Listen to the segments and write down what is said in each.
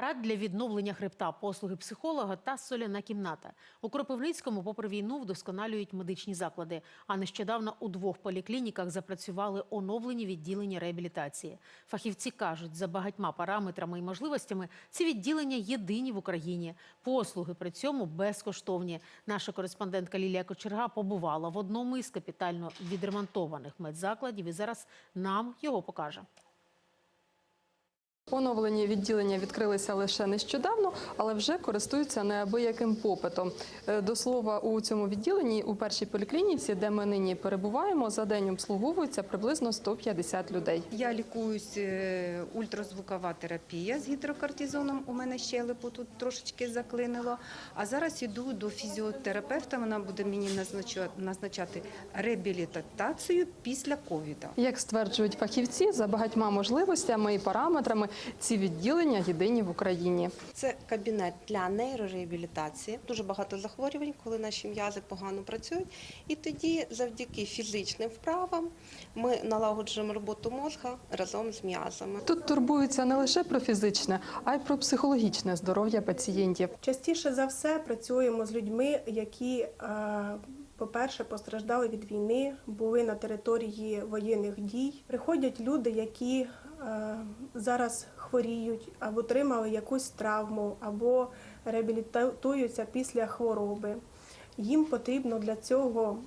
Парад для відновлення хребта, послуги психолога та соляна кімната. У Кропивницькому, попри війну, вдосконалюють медичні заклади. А нещодавно у двох поліклініках запрацювали оновлені відділення реабілітації. Фахівці кажуть, за багатьма параметрами і можливостями ці відділення єдині в Україні. Послуги при цьому безкоштовні. Наша кореспондентка Лілія Кочерга побувала в одному із капітально відремонтованих медзакладів і зараз нам його покаже. Оновлені відділення відкрилися лише нещодавно, але вже користуються неабияким попитом. Е, До слова, у цьому відділенні у першій поліклініці, де ми нині перебуваємо, за день обслуговується приблизно 150 людей. Я лікуюсь е, ультразвукова терапія з гідрокортизоном. У мене щелепу тут трошечки заклинило. А зараз іду до фізіотерапевта. Вона буде мені назначати реабілітацію після ковіда. Як стверджують фахівці, за багатьма можливостями і параметрами ці відділення єдині в Україні. Це кабінет для нейрореабілітації. Дуже багато захворювань, коли наші м'язи погано працюють. І тоді, завдяки фізичним вправам, ми налагоджуємо роботу мозга разом з м'язами. Тут турбуються не лише про фізичне, а й про психологічне здоров'я пацієнтів. Частіше за все працюємо з людьми, які, е, по-перше, постраждали від війни, були на території воєнних дій. Приходять люди, які е, зараз хворіють або отримали якусь травму, або реабілітуються після хвороби. Їм потрібно для цього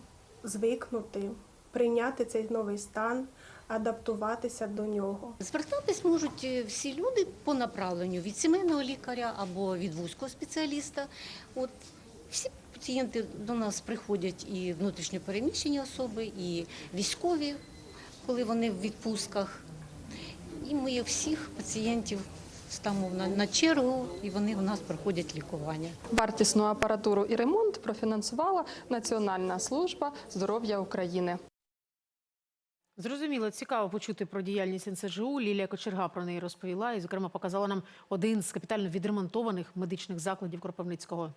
звикнути, прийняти цей новий стан, адаптуватися до нього. Звертатись можуть е, всі люди по направленню від сімейного лікаря або від вузького спеціаліста. От всі пацієнти до нас приходять і внутрішньопереміщені особи, і військові, коли вони в відпустках. І ми всіх пацієнтів ставимо на, на чергу, і вони у нас проходять лікування. Вартісну апаратуру і ремонт профінансувала Національна служба здоров'я України. Зрозуміло, цікаво почути про діяльність НСЖУ. Лілія Кочерга про неї розповіла і, зокрема, показала нам один з капітально відремонтованих медичних закладів Кропивницького.